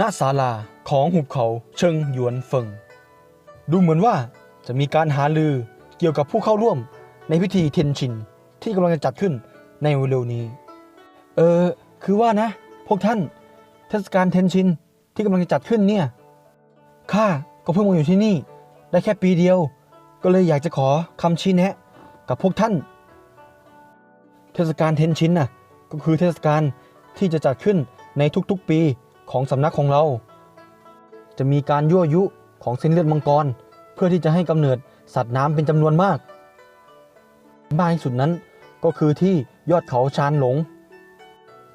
ณศาลาของหุบเขาเชิงหยวนเฟิง ดูเหมือนว่าจะมีการหาลือเกี่ยวกับผู้เข้าร่วมในพิธีเทียนชินที่กำลังจะจัดขึ้นในเร็วนี้ เออ คือว่านะ พวกท่านเทศกาลเทนชินที่กำลังจะจัดขึ้นเนี่ย ข้าก็เพิ่งมาอยู่ที่นี่ ได้แค่ปีเดียว ก็เลยอยากจะขอคำชี้แนะ กับพวกท่าน เทศกาลเทนชินน่ะ ก็คือเทศกาลที่จะจัดขึ้นในทุกๆปี ของสำนักของเรา จะมีการยั่วยุของเส้นเลือดมังกร เพื่อที่จะให้กำเนิดสัตว์น้ำเป็นจำนวนมาก มากที่สุดนั้นก็คือที่ยอดเขาชานหลง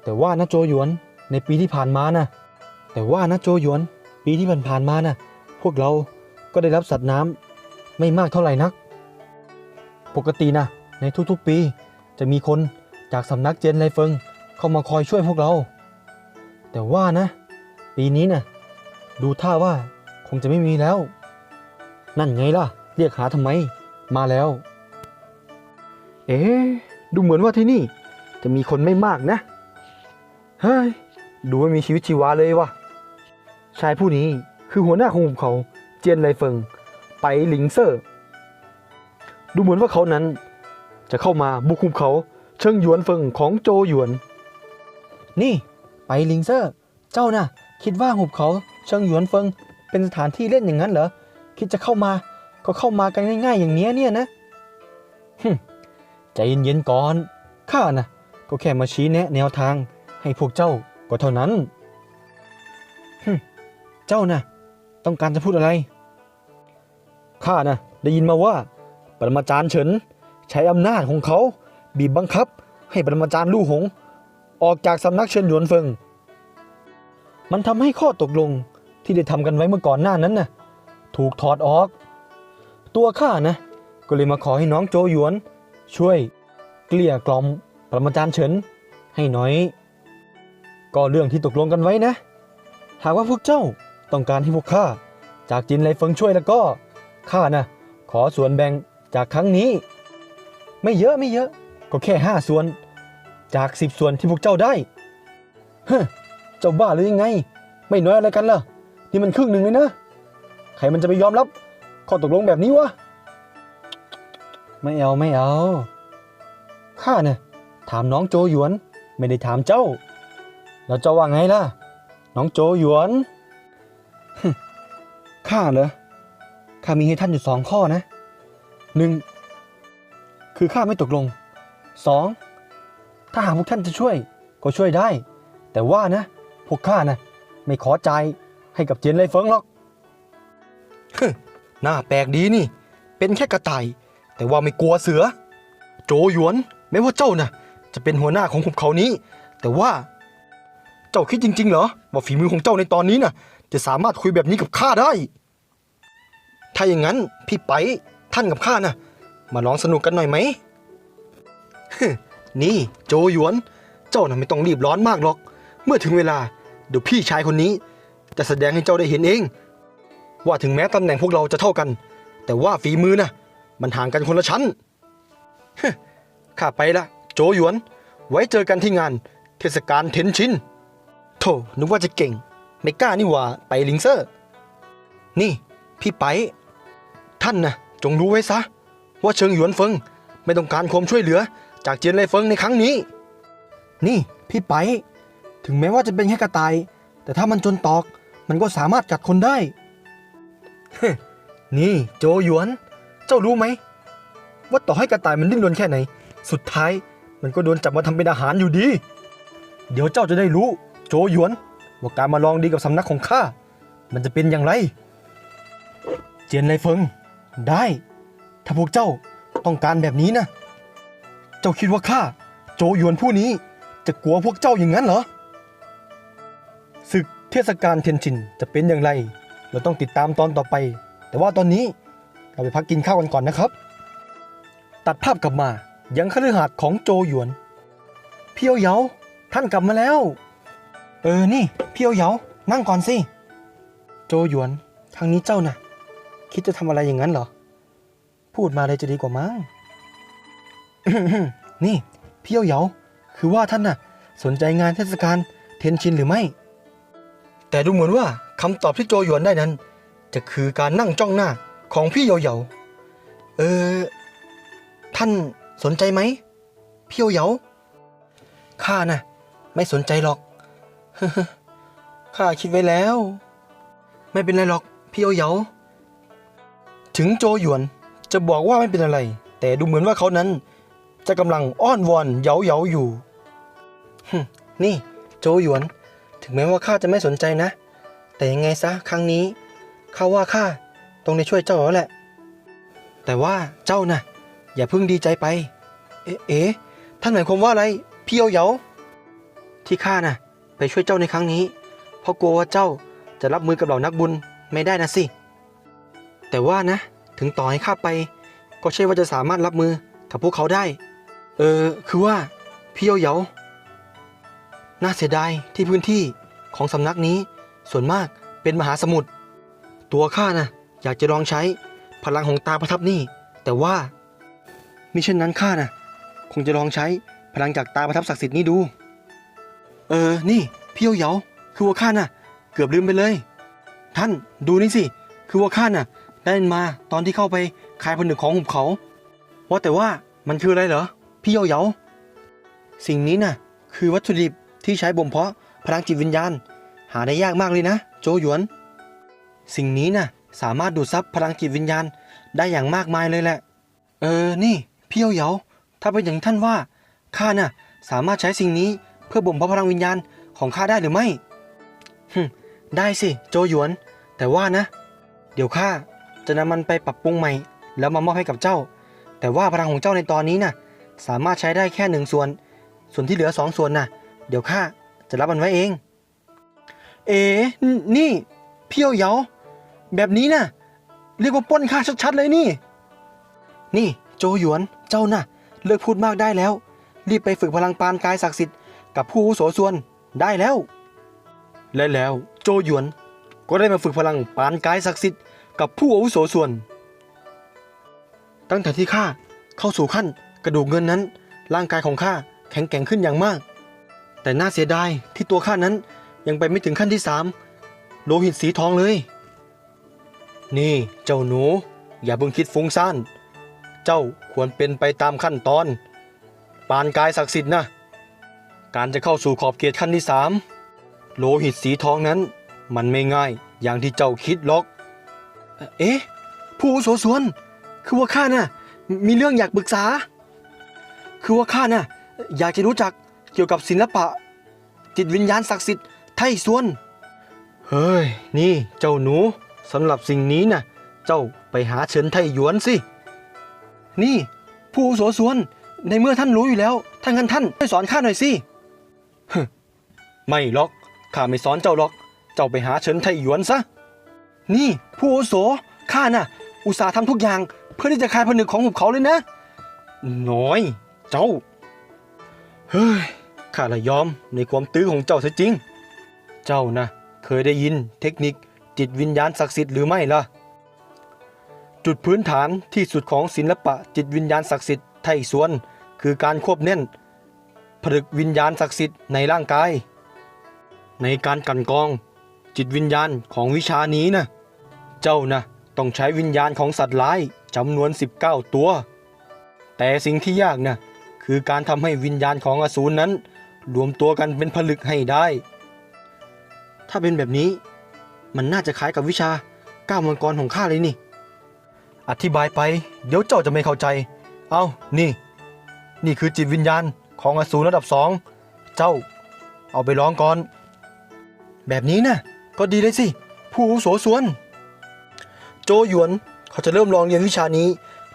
แต่ว่านะโจหยวนในปีที่ผ่านมานะแต่ว่านะโจหยวนปีที่ผ่านๆมานะพวกเราก็ได้รับสัตว์น้ำไม่มากเท่าไหร่นัก ปกตินะในทุกๆปีจะมีคนจากสำนักเจนไลเฟิงเข้ามาคอยช่วยพวกเรา แต่ว่านะ ปีนี้นะดูท่าว่าคงจะไม่มีแล้ว นั่นไงล่ะ เรียกหาทำไม มาแล้ว เอ๊ดูเหมือนว่าที่นี่ จะมีคนไม่มากนะเฮ้ยดูไม่มีชีวิตชีวาเลยวะชายผู้นี้คือหัวหน้าของหุบเขาเจียนไลเฟิง ไปหลิงเซอร์ดูเหมือนว่าเขานั้น จะเข้ามาบุกหุบเขาเชิงหยวนเฟิงของโจหยวน นี่ ไปหลิงเซอร์ เจ้าน่ะ คิดว่าหุบเขาเชิงหยวนเฟิงเป็นสถานที่เล่นอย่างนั้นเหรอ คิดจะเข้ามาก็เข้ามากันง่ายๆ อย่างเนี้ยเนี่ยนะฮึใจเย็นๆก่อน ข้านะก็แค่มาชี้แนะแนวทางให้พวกเจ้าก็เท่านั้นฮึเจ้านะต้องการจะพูดอะไร ข้าน่ะได้ยินมาว่า ปรมาจารย์เฉิน ใช้อำนาจของเขา บีบบังคับ ให้ปรมาจารย์ลู่หง ออกจากสำนักเชิญหยวนเฟิง มันทำให้ข้อตกลงที่ได้ทำกันไว้เมื่อก่อนหน้านั้นน่ะถูกถอดออก ตัวข้านะก็เลยมาขอให้น้องโจหยวน ช่วยเกลี้ยกล่อมปรมาจารย์เฉินให้หน่อย ก็เรื่องที่ตกลงกันไว้นะ หากว่าพวกเจ้าต้องการให้พวกข้าจากจินไลเฟิงช่วยแล้วก็ข้านะขอส่วนแบ่งจากครั้งนี้ ไม่เยอะไม่เยอะ ก็แค่ห้าส่วน จากสิบส่วนที่พวกเจ้าได้เฮ้ จ้าบ้าหรือยังไง ไม่น้อยอะไรกันล่ะ นี่มันครึ่งหนึ่งเลยนะ ใครมันจะไปยอมรับข้อตกลงแบบนี้วะ ไม่เอาไม่เอา ข้าเนี่ยถามน้องโจหยวน ไม่ได้ถามเจ้า แล้วเจ้าว่าไงล่ะ น้องโจหยวนฮึข้าเหรอ ข้ามีให้ท่านอยู่สองข้อนะหนึ่งคือข้าไม่ตกลงสองถ้าหากพวกท่านจะช่วยก็ช่วยได้ แต่ว่านะ พวกข้านะไม่ขอใจให้กับเจียนไลเฟิงหรอกฮึน่าแปลกดีนี่ เป็นแค่กระต่าย แต่ว่าไม่กลัวเสือ โจหยวนแม้ว่าเจ้านะจะเป็นหัวหน้าของหุบเขานี้ แต่ว่า เจ้าคิดจริง ๆ เหรอว่าฝีมือของเจ้าในตอนนี้น่ะ จะสามารถคุยแบบนี้กับข้าได้ ถ้าอย่างนั้นพี่ไปท่านกับข้านะมาลองสนุกกันหน่อยไหมฮึนี่โจหยวน เจ้าน่ะไม่ต้องรีบร้อนมากหรอก เมื่อถึงเวลาเดี๋ยวพี่ชายคนนี้ จะแสดงให้เจ้าได้เห็นเอง ว่าถึงแม้ตำแหน่งพวกเราจะเท่ากัน แต่ว่าฝีมือนะมันห่างกันคนละชั้นฮึข้าไปละ โจหยวน ไว้เจอกันที่งาน เทศกาลเทนชินโธ่นึกว่าจะเก่ง ไม่กล้านี่หว่าไปลิงเซอร์ นี่ พี่ไป ท่านนะจงรู้ไว้ซะ ว่าเชิงหยวนเฟิงไม่ต้องการความช่วยเหลือ จากเจียนไลเฟิงในครั้งนี้ นี่ พี่ไป ถึงแม้ว่าจะเป็นแค่กระต่าย แต่ถ้ามันจนตอก มันก็สามารถกัดคนได้ นี่โจหยวน เจ้ารู้ไหม ว่าต่อให้กระต่ายมันดิ้นรนแค่ไหน สุดท้ายมันก็โดนจับมาทำเป็นอาหารอยู่ดี เดี๋ยวเจ้าจะได้รู้ โจหยวน ว่าการมาลองดีกับสำนักของข้า มันจะเป็นอย่างไร เจียนไลเฟิง ได้ ถ้าพวกเจ้าต้องการแบบนี้นะ เจ้าคิดว่าข้าโจหยวนผู้นี้จะกลัวพวกเจ้าอย่างนั้นเหรอ ศึกเทศกาลเทียนชินจะเป็นอย่างไร เราต้องติดตามตอนต่อไป แต่ว่าตอนนี้เราไปพักกินข้าวกันก่อนนะครับ ตัดภาพกลับมายังคฤหาสน์ของโจหยวน เพียวเหยาท่านกลับมาแล้ว เออนี่ เพียวเหยานั่งก่อนสิ โจหยวน ทางนี้เจ้าน่ะ คิดจะทำอะไรอย่างนั้นเหรอ พูดมาเลยจะดีกว่ามั้ง นี่ เพียวเหยา คือว่าท่านน่ะ สนใจงานเทศกาลเทนชินหรือไม่ แต่ดูเหมือนว่าคำตอบที่โจหยวนได้นั้น จะคือการนั่งจ้องหน้าของพี่เหยาเออ ท่านสนใจไหมพี่เหยาข้าน่ะ ไม่สนใจหรอกข้าคิดไว้แล้ว ไม่เป็นไรหรอกพี่เหยาถึงโจหยวนจะบอกว่าไม่เป็นอะไร แต่ดูเหมือนว่าเขานั้น จะกำลังอ้อนวอนเยาเยาอยู่นี่ โจหยวน ถึงแม้ว่าข้าจะไม่สนใจนะ แต่ยังไงซะครั้งนี้ข้าว่าข้าต้องได้ช่วยเจ้าแล้วแหละ แต่ว่าเจ้านะ่ะ อย่าเพิ่งดีใจไป เอ๊ะเอ๊ะท่านหมายความว่าอะไรพี่เอาเยาที่ข้าน่ะ ไปช่วยเจ้าในครั้งนี้ เพราะกลัวว่าเจ้าจะรับมือกับเหล่านักบุญไม่ได้นะสิ แต่ว่านะ ถึงต่อให้ข้าไป ก็ใช่ว่าจะสามารถรับมือกับพวกเขาได้ เออคือว่าพี่เอาเยา น่าเสียดายที่พื้นที่ของสำนักนี้ส่วนมากเป็นมหาสมุทรตัวข้านะอยากจะลองใช้พลังของตาประทับนี่ แต่ว่ามิเช่นนั้นข้านะคงจะลองใช้พลังจากตาประทับศักดิ์สิทธิ์นี้ดู เออ นี่พี่เอาเยาคือว่าข้าน่ะ เกือบลืมไปเลย ท่านดูนี่สิ คือว่าข้าน่ะ ได้มาตอนที่เข้าไปคายผนึกของหุบเขา ว่าแต่ว่ามันคืออะไรเหรอ พี่เอาเยาสิ่งนี้น่ะ คือวัตถุดิบ ที่ใช้บ่มเพาะพลังจิตวิญญาณ หาได้ยากมากเลยนะ โจหยวน สิ่งนี้น่ะสามารถดูดซับพลังจิตวิญญาณได้อย่างมากมายเลยแหละ เออ นี่พี่เอาเหยาถ้าเป็นอย่างท่านว่าข้าน่ะสามารถใช้สิ่งนี้เพื่อบ่มเพาะพลังวิญญาณของข้าได้หรือไม่ฮึได้สิ โจหยวน แต่ว่านะ เดี๋ยวข้าจะนำมันไปปรับปรุงใหม่ แล้วมามอบให้กับเจ้า แต่ว่าพลังของเจ้าในตอนนี้น่ะสามารถใช้ได้แค่หนึ่งส่วน ส่วนที่เหลือสองส่วนน่ะ เดี๋ยวข้าจะรับมันไว้เอง เอ๋นี่เพี่เอาเหยาแบบนี้น่ะ เรียกว่าป้นข้าชัดๆเลยนี่ นี่โจหยวนเจ้าน่ะ เลิกพูดมากได้แล้ว รีบไปฝึกพลังปานกายศักดิ์สิทธิ์กับผู้อุโสส่วนได้แล้ว และแล้วโจหยวนก็ได้มาฝึกพลังปานกายศักดิ์สิทธิ์กับผู้อาวุโสส่วน ตั้งแต่ที่ข้าเข้าสู่ขั้นกระดูกเงินนั้น ร่างกายของข้าแข็งแกร่งขึ้นอย่างมาก แต่น่าเสียดายที่ตัวข้านั้นยังไปไม่ถึงขั้นที่สามโลหิตสีทองเลย นี่เจ้าหนู อย่าเพิ่งคิดฟุ้งซ่าน เจ้าควรเป็นไปตามขั้นตอน ปานกายศักดิ์สิทธิ์นะ การจะเข้าสู่ขอบเขตขั้นที่สามโลหิตสีทองนั้น มันไม่ง่ายอย่างที่เจ้าคิดหรอก เอ๊ะ ผู้โสสวน คือว่าข้าน่ะ มีเรื่องอยากปรึกษา คือว่าข้าน่ะ อยากจะรู้จัก เกี่ยวกับศิลปะ จิตวิญญาณศักดิ์สิทธิ์ไทสวน เฮ้ย นี่เจ้าหนูสำหรับสิ่งนี้น่ะ เจ้าไปหาเฉินไทหยวนสิ นี่ ผู้อาวุโสสวน ในเมื่อท่านรู้อยู่แล้วท่านกันท่านช่วยสอนข้าหน่อยสิฮึไม่หรอกข้าไม่สอนเจ้าหรอก เจ้าไปหาเฉินไทหยวนซะ นี่ ผู้อาวุโสข้าน่ะ อุตส่าห์ทำทุกอย่าง เพื่อที่จะคลายผนึกของหุบเขาเลยนะ น้อย เจ้า เฮ้ย ข้าละยอมในความตื้อของเจ้าเสียจริง เจ้านะเคยได้ยินเทคนิคจิตวิญญาณศักดิ์สิทธิ์หรือไม่ล่ะ จุดพื้นฐานที่สุดของศิลปะจิตวิญญาณศักดิ์สิทธิ์ไทยสวน คือการควบแน่นผลึกวิญญาณศักดิ์สิทธิ์ในร่างกาย ในการกันกรอง จิตวิญญาณของวิชานี้นะเจ้านะต้องใช้วิญญาณของสัตว์ร้ายจำนวน 19 ตัว แต่สิ่งที่ยากนะคือการทำให้วิญญาณของอสูรนั้น รวมตัวกันเป็นผลึกให้ได้ ถ้าเป็นแบบนี้ มันน่าจะคล้ายกับวิชาก้าวมังกรของข้าเลยนี่ อธิบายไป เดี๋ยวเจ้าจะไม่เข้าใจ เอานี่ นี่คือจิตวิญญาณของอสูรระดับสอง เจ้า เอาไปลองก่อน แบบนี้นะก็ดีเลยสิ ผู้โสสวน โจหยวนเขาจะเริ่มลองเรียนวิชานี้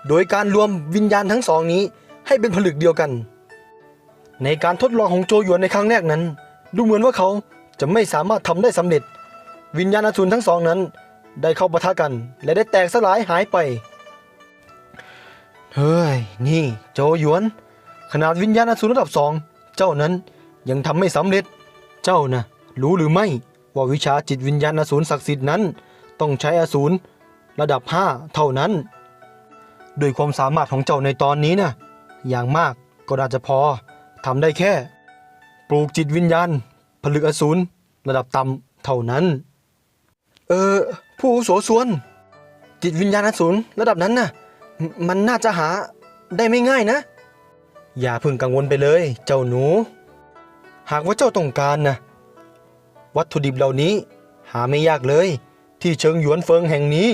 โดยการรวมวิญญาณทั้งสองนี้ให้เป็นผลึกเดียวกัน ในการทดลองของโจหยวนในครั้งแรกนั้น ดูเหมือนว่าเขาจะไม่สามารถทำได้สำเร็จ วิญญาณอสูรทั้งสองนั้น ได้เข้าปะทะกัน และได้แตกสลายหายไป เฮ้ย นี่ โจหยวน ขนาดวิญญาณอสูรระดับสองเจ้านั้นยังทำไม่สำเร็จ เจ้านะรู้หรือไม่ว่าวิชาจิตวิญญาณอสูรศักดิ์สิทธิ์นั้น ต้องใช้อสูรระดับห้าเท่านั้น ด้วยความสามารถของเจ้าในตอนนี้นะอย่างมากก็น่าจะพอ ทำได้แค่ ปลูกจิตวิญญาณ ผลึกอสูรระดับต่เท่านั้น เออ ผู้อาวุโสส่วน จิตวิญญาณอสูรระดับนั้นน่ะ มันน่าจะหาได้ไม่ง่ายนะ อย่าเพึ่งกังวลไปเลย เจ้าหนู หากว่าเจ้าต้องการนะวัตถุดิบเหล่านี้หาไม่ยากเลย ที่เชิงหยวนเฟิงแห่งนี้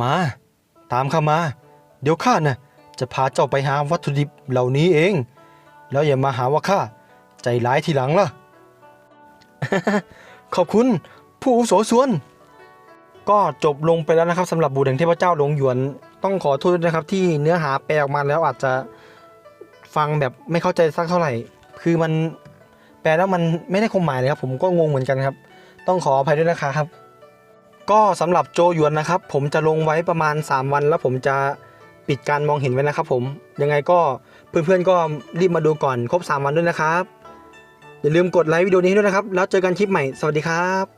มา ตามข้ามา เดี๋ยวข้าน่ะ จะพาเจ้าไปหาวัตถุดิบเหล่านี้เอง แล้วอย่ามาหาว่าข้าใจร้ายทีหลังล่ะ ขอบคุณผู้อุโสส่วน ก็จบลงไปแล้วนะครับสำหรับบูแห่งเทพเจ้าหลงหยวน ต้องขอโทษด้วยนะครับ ที่เนื้อหาแปลออกมาแล้วอาจจะฟังแบบไม่เข้าใจสักเท่าไหร่ คือมันแปลแล้วมันไม่ได้ความหมายเลยครับ ผมก็งงเหมือนกันครับ ต้องขออภัยด้วยนะครับ ก็สำหรับโจหยวนนะครับ ผมจะลงไว้ประมาณ 3 วันแล้วผมจะ ปิดการมองเห็นไว้นะครับผมยังไงก็เพื่อนๆก็รีบมาดูก่อนครบ 3 วันด้วยนะครับ อย่าลืมกดไลค์วิดีโอนี้ด้วยนะครับ แล้วเจอกันคลิปใหม่ สวัสดีครับ